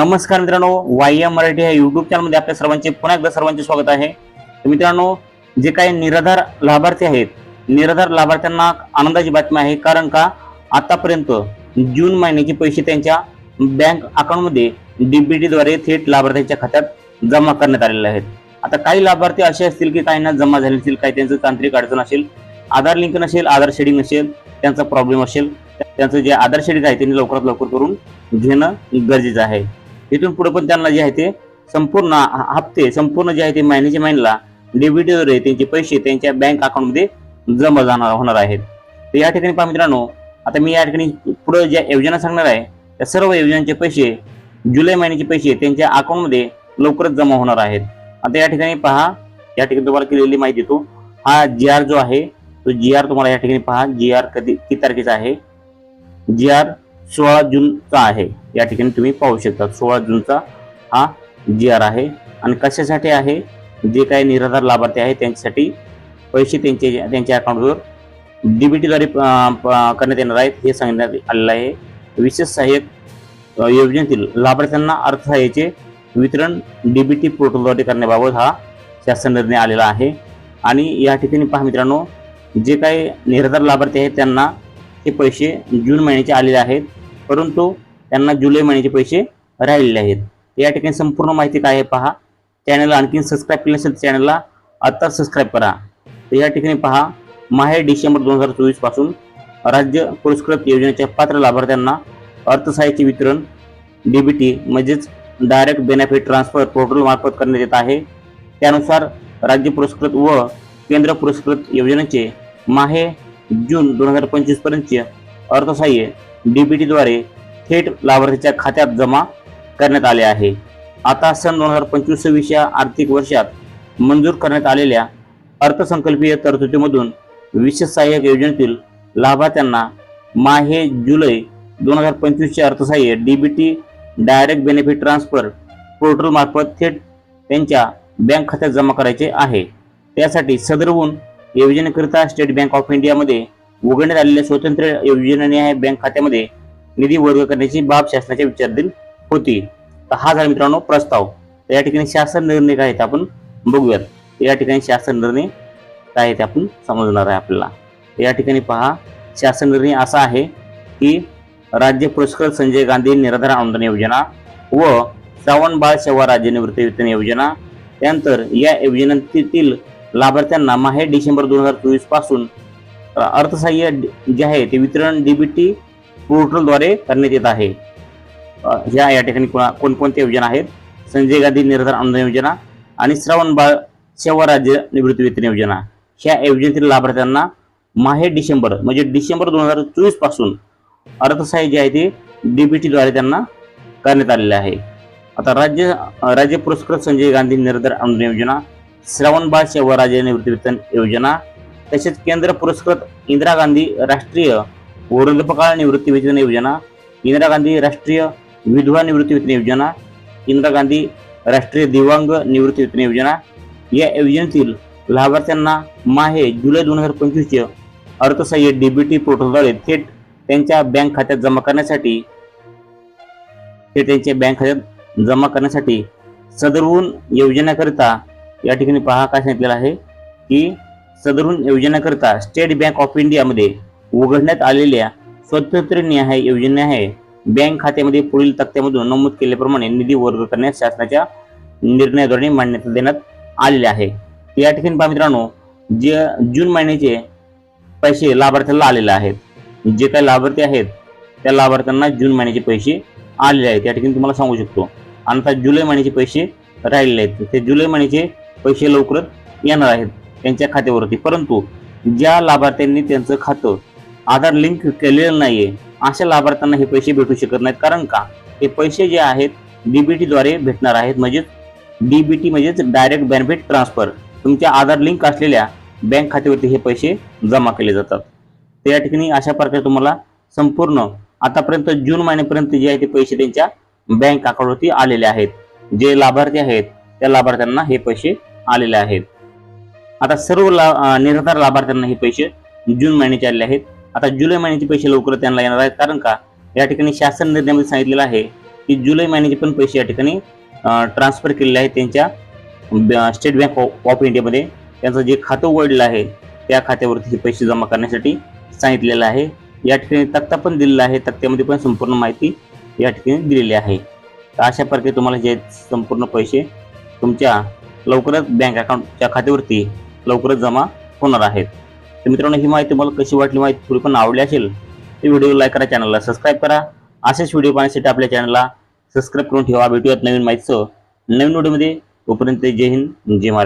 नमस्कार मित्रांनो Y M Marathi या युट्यूब चॅनलमध्ये आपल्या सर्वांचे पुन्हा एकदा सर्वांचे स्वागत आहे. तर मित्रांनो जे काही निराधार लाभार्थी आहेत निराधार लाभार्थ्यांना आनंदाची बातमी आहे कारण का आतापर्यंत जून महिन्याचे पैसे त्यांच्या बँक अकाउंटमध्ये डीबीटीद्वारे थेट लाभार्थ्यांच्या खात्यात जमा करण्यात आलेले आहेत. आता काही लाभार्थी असे असतील की काहींना जमा झाले असतील काही त्यांचं तांत्रिक अडचण असेल आधार लिंक नसेल आधार शेडिंग नसेल त्यांचा प्रॉब्लेम असेल त्यांचं जे आधार शेडिंग आहे त्यांनी लवकरात लवकर करून घेणं गरजेचं आहे. इथून पुढे पण त्यांना जे आहे ते संपूर्ण हप्ते संपूर्ण जे आहे ते महिन्याच्या महिन्याला डेबिटद्वारे त्यांचे पैसे त्यांच्या बँक अकाउंटमध्ये जमा जाणार होणार आहेत. तर या ठिकाणी पहा मित्रांनो आता मी या ठिकाणी पुढे ज्या योजना सांगणार आहे त्या सर्व योजनांचे पैसे जुलै महिन्याचे पैसे त्यांच्या अकाउंटमध्ये लवकरच जमा होणार आहेत. आता या ठिकाणी पहा या ठिकाणी तुम्हाला केलेली माहिती देतो हा जी आर जो आहे तो जी आर तुम्हाला या ठिकाणी पहा जी आर कधी किती तारखेचा आहे? जी आर सोळा जूनचा आहे. या ठिकाणी तुम्ही पाहू शकता सोळा जूनचा हा जी आर आहे. आणि कशासाठी आहे? जे काही निराधार लाभार्थी आहे त्यांच्यासाठी पैसे त्यांचे त्यांच्या अकाउंटवर डीबीटीद्वारे करण्यात येणार आहेत हे सांगण्यात आलेलं आहे. विशेष सहाय्यक योजनेतील लाभार्थ्यांना अर्थसहाय्याचे वितरण डीबीटी पोर्टलद्वारे करण्याबाबत हा शासन निर्णय आलेला आहे. आणि या ठिकाणी पहा मित्रांनो जे काही निराधार लाभार्थी आहेत त्यांना हे पैसे जून महिन्याचे आलेले आहेत. परंतु त्यांना जुलै महिन्याचे पैसे राहिलेले आहेत. या ठिकाणी संपूर्ण माहिती काय आहे पहा. चॅनलला आणखी सबस्क्राईब केलं नसेल चॅनलला आता सबस्क्राईब करा. तर या ठिकाणी पहा माहे डिसेंबर दोन हजार चोवीसपासून राज्य पुरस्कृत योजनेच्या पात्र लाभार्थ्यांना अर्थसहाय्याचे वितरण डीबीटी म्हणजेच डायरेक्ट बेनिफिट ट्रान्सफर पोर्टल मार्फत करण्यात येत आहे. त्यानुसार राज्य पुरस्कृत व केंद्र पुरस्कृत योजनेचे माहे जून दोन हजार पंचवीस पर्यंतचे अर्थसहाय्य डीबीटीद्वारे थेट लाभार्थीच्या खात्यात जमा करण्यात आले आहे. आता सन दोन हजार पंचवीस सव्वीस या आर्थिक वर्षात मंजूर करण्यात आलेल्या अर्थसंकल्पीय तरतुदीमधून विशेष सहाय्यक योजनेतील लाभार्थ्यांना माहे जुलै दोन हजार पंचवीसचे अर्थसहाय्य डीबीटी डायरेक्ट बेनिफिट ट्रान्सफर पोर्टलमार्फत थेट त्यांच्या बँक खात्यात जमा करायचे आहे. त्यासाठी सदरवून योजनेकरिता स्टेट बँक ऑफ इंडियामध्ये उघडण्यात आलेल्या स्वतंत्र योजनेने बँक खात्यामध्ये निधी वर्ग करण्याची बाब शासनाच्या विचारधीन होती. तर हा झाला मित्रांनो प्रस्ताव. तर या ठिकाणी शासन निर्णय काय आहेत आपण बघूयात. या ठिकाणी शासन निर्णय काय आहे ते आपण समजणार आहे आपल्याला. या ठिकाणी पहा शासन निर्णय असा आहे की राज्य पुरस्कृत संजय गांधी निराधार अनुदान योजना व श्रावण बाळ सेवा राज्य निवृत्ती वेतन योजना. त्यानंतर या योजनेतील लाभार्थ्यांना माहे डिसेंबर दोन हजार चोवीसपासून अर्थसहाय्य जे आहे ते वितरण डीबीटी पोर्टलद्वारे करण्यात येत आहे. ह्या या ठिकाणी कोणकोणत्या योजना आहेत? संजय गांधी निराधार अनुदान योजना आणि श्रावण बाळ सेवा राज्य निवृत्ती वेतन योजना. ह्या योजनेतील लाभार्थ्यांना माहे डिसेंबर म्हणजे डिसेंबर दोन हजार चोवीसपासून अर्थसहाय्य जे आहे ते डीबीटीद्वारे त्यांना करण्यात आलेले आहे. आता राज्य राज्य पुरस्कृत संजय गांधी निराधार अनुदान योजना श्रावण बाळ सेवा राज्य निवृत्ती वेतन योजना तसेच केंद्र पुरस्कृत इंदिरा गांधी राष्ट्रीय वृद्धपकाळ निवृत्ती वेतन योजना इंदिरा गांधी राष्ट्रीय विधवा निवृत्ती वेतन योजना इंदिरा गांधी राष्ट्रीय दिव्यांग निवृत्ती वेतन योजना या योजनेतील लाभार्थ्यांना माहे जुलै दोन हजार पंचवीसचे अर्थसहाय्य डीबीटी पोर्टलद्वारे थेट त्यांच्या बँक खात्यात जमा करण्यासाठी ते त्यांच्या बँक खात्यात जमा करण्यासाठी सदरहून योजनेकरिता या ठिकाणी पहा काय सांगितलेलं आहे की सदरून योजनेकरता स्टेट बँक ऑफ इंडियामध्ये उघडण्यात आलेल्या स्वतंत्र न्याय योजना आहे. बँक खात्यामध्ये पुढील तक्त्यामधून नमूद केल्याप्रमाणे निधी वर्ग करण्यास शासनाच्या निर्णयाद्वारे मान्यता देण्यात आलेली आहे. या ठिकाणी पहा मित्रांनो जे जून महिन्याचे पैसे लाभार्थ्याला आलेले आहेत. जे काही लाभार्थी आहेत त्या लाभार्थ्यांना जून महिन्याचे पैसे आलेले आहेत. या ठिकाणी तुम्हाला सांगू शकतो. आणि आता जुलै महिन्याचे पैसे राहिलेले आहेत. ते जुलै महिन्याचे पैसे लवकरच येणार आहेत. त्यांच्या खात्यावरती. परंतु ज्या लाभार्थ्यांनी त्यांचं खातं आधार लिंक केलेलं नाहीये अशा लाभार्थ्यांना हे पैसे भेटू शकत नाहीत. कारण का? हे पैसे जे आहेत डीबीटीद्वारे भेटणार आहेत. म्हणजेच डीबीटी म्हणजेच डायरेक्ट बेनिफिट ट्रान्सफर तुमच्या आधार लिंक असलेल्या बँक खात्यावरती हे पैसे जमा केले जातात. त्या ठिकाणी अशा प्रकारे तुम्हाला संपूर्ण आतापर्यंत जून महिन्यापर्यंत जे आहे ते पैसे त्यांच्या बँक अकाउंटवरती आलेले आहेत. जे लाभार्थी आहेत त्या लाभार्थ्यांना हे पैसे आलेले आहेत. आता सर्व ला अं, निराधार लाभार्थ्यांना हे पैसे जून महिन्याचे आलेले आहेत. आता जुलै महिन्याचे पैसे लवकर त्यांना येणार आहेत. कारण का? या ठिकाणी शासन निर्णयामध्ये सांगितलेलं आहे की जुलै महिन्याचे पण पैसे या ठिकाणी ट्रान्सफर केलेले आहेत त्यांच्या ब- स्टेट बँक ऑफ ऑफ इंडियामध्ये त्यांचं जे खातं उघडलेलं आहे त्या खात्यावरती हे पैसे जमा करण्यासाठी सांगितलेलं आहे. या ठिकाणी तक्ता पण दिलेला आहे. तक्त्यामध्ये पण संपूर्ण माहिती या ठिकाणी दिलेली आहे. तर अशा प्रकारे तुम्हाला जे संपूर्ण पैसे तुमच्या लवकरच बँक अकाउंटच्या खात्यावरती लवकरच जमा होणार आहेत. तर मित्रांनो ही माहिती तुम्हाला कशी वाटली माहिती थोडी पण आवडली असेल तर व्हिडिओ लाईक करा चॅनलला सबस्क्राईब करा. असेच व्हिडिओ पाहण्यासाठी आपल्या चॅनलला सबस्क्राईब करून ठेवा. भेटूयात नवीन माहितीचं नवीन व्हिडिओमध्ये तोपर्यंत जय हिंद जय महाराज